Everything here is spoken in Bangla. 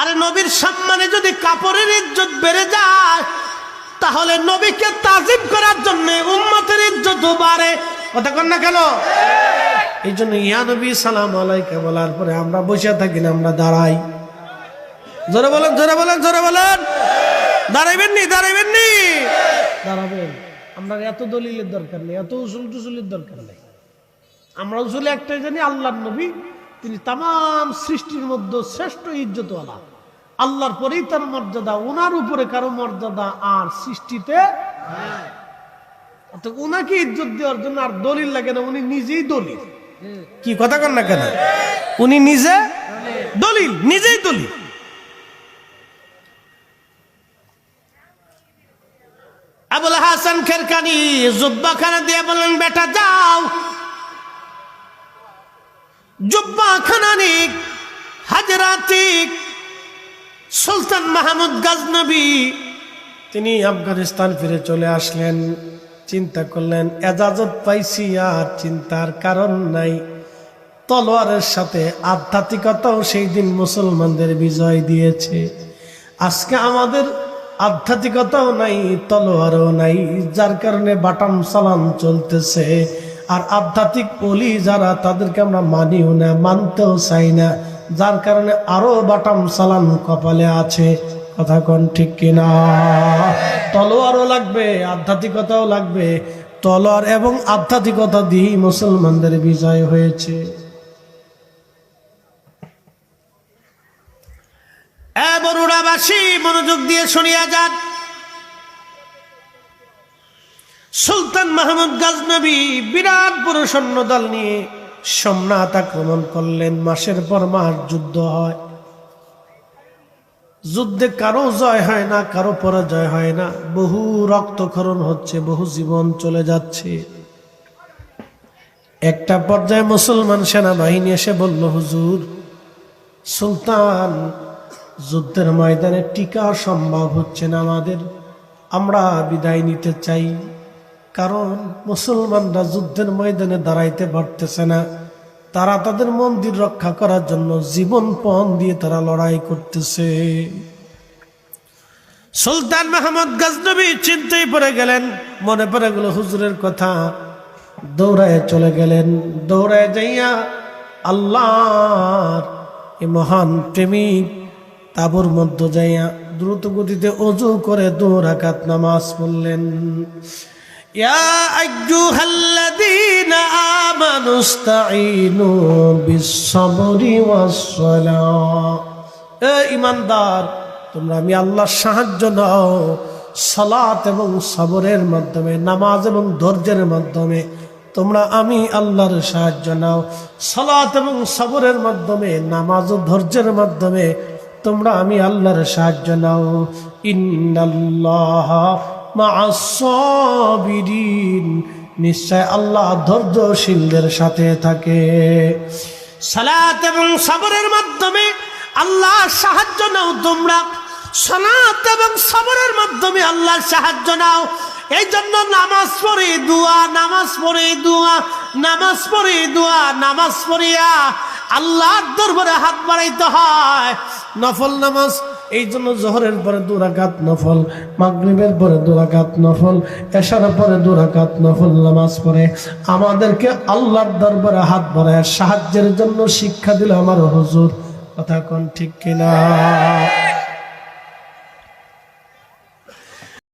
আরে নবীর সম্মানে যদি কাপড়ের ইজ্জত বেড়ে যায়, তাহলে নবীকে তাজিম করার জন্য উম্মতের ইজ্জত বাড়ে। কথা কন না কেন? এই জন্য ইয়া নবী, সালাম আলাইকে বলার পরে আমরা বসে থাকি না, আমরা দাঁড়াই। জোরে বলেন জোরে বলেন জোরে বলেন। দাঁড়াইবেন নি দাঁড়াইবেন নি। দাঁড়াবেন। আমরা এত দলিলের দরকার নেই, এত উসুল টুসুলের দরকার নেই। আমরা উসুলে একটাই জানি আল্লাহ নবী। তিনি তাম সৃষ্টির মধ্যে শ্রেষ্ঠ ইজ্জতওয়ালা। আল্লাহর পরেই তার মর্যাদা, ওনার উপরে কারও মর্যাদা আর সৃষ্টিতে ওনাকে ইজ্জত দেওয়ার জন্য আর দলিল লাগে না, উনি নিজেই দলিল। কি কথা কন না কেন? উনি নিজে দলিল, নিজেই দলিল। আবুল হাসান খেরকানি জুব্বাখানা দিয়ে বললেন, বেটা, যাও। জুব্বা খানানিক, হাজরাতিক, সুলতান মাহমুদ গাজনবী। তিনি আফগানিস্তান ফিরে চলে আসলেন, চিন্তা করলেন, এজাজত পাইছি আর চিন্তার কারণ নাই। তলোয়ারের সাথে আধ্যাত্মিকতাও সেই দিন মুসলমানদের বিজয় দিয়েছে। আজকে আমাদের আধ্যাত্মিকতাও নাই, তলোয়ারও নাই, যার কারণে বাটাম সালাম চলতেছে। আর আধ্যাত্মিক অলি যারা, তাদেরকে আমরা মানিও না, মানতেও চাই না। যার কারণে আরও বাটাম সালাম কপালে আছে। কথা কন ঠিক কিনা? তলোয়ারও লাগবে, আধ্যাত্মিকতাও লাগবে। তলোয়ার এবং আধ্যাত্মিকতা দিয়েই মুসলমানদের বিজয় হয়েছে। বরুড়াবাসী মনোযোগ দিয়ে শুনিয়া যান। সুলতান মাহমুদ গাজনবী বিরাট বড় সৈন্য দল নিয়ে সোমনাথ আক্রমণ করলেন। মাসের পর মাস যুদ্ধ হয়। যুদ্ধে কারও জয় হয় না, কারও পরাজয় হয় না। বহু রক্তক্ষরণ হচ্ছে, বহু জীবন চলে যাচ্ছে। একটা পর্যায়ে মুসলমান সেনাবাহিনী এসে বলল, হুজুর, সুলতান, যুদ্ধের ময়দানে টিকা সম্ভব হচ্ছে না আমাদের। আমরা বিদায় নিতে চাই। কারণ মুসলমানরা যুদ্ধের ময়দানে দাঁড়াইতে পারতেছে না। তারা তাদের মন্দির রক্ষা করার জন্য জীবন পণ দিয়ে তারা লড়াই করতেছে। সুলতান মাহমুদ গাজনবী চিন্তায় পড়ে গেলেন, মনে পড়ে গেল, হুজুরের কথা। দৌড়ায় চলে গেলেন, দৌড়ায় যাইয়া আল্লাহর এ মহান প্রেমিক তাবুর মধ্য যাইয়া দ্রুত গতিতে অজু করে দু রাকাত নামাজ পড়লেন। يا أيها الذين آمنوا استعينوا بالصبر والصلاة এ ইমানদার তোমরা আমি আল্লাহর সাহায্য নাও সালাত এবং সবরের মাধ্যমে নামাজ এবং ধৈর্যের মাধ্যমে তোমরা আমি আল্লাহর সাহায্য নাও সালাত এবং সবরের মাধ্যমে নামাজ ও ধৈর্যের মাধ্যমে তোমরা আমি আল্লাহর সাহায্য নাও ইন্নাল্লাহ মাআস-সাবিরিন। নিশ্চয় আল্লাহ ধৈর্যশীলদের সাথে থাকে। সালাত এবং সবরের মাধ্যমে আল্লাহ সাহায্য নাও তোমরা। সালাত এবং সবরের মাধ্যমে আল্লাহর সাহায্য নাও। এই জন্য নামাজ পড়ে দুয়া, নামাজ পড়ে দুয়া, নামাজ পড়ে দুয়া, নামাজ পড়িয়া আল্লাহর দরবারে হাত বাড়াইতে হয়। নফল নামাজ এই জন্য জহরের পরে দুরাকাত নফল, মাগরিবের পরে দুরাকাত নফল, এশার পরে দুরাকাত নফল, নামাজ পড়ে। আমাদেরকে আল্লাহর দরবারে হাত বাড়ায়, সাহায্যের জন্য শিক্ষা দিল আমার হুজুর। কথা কোন ঠিক কিনা?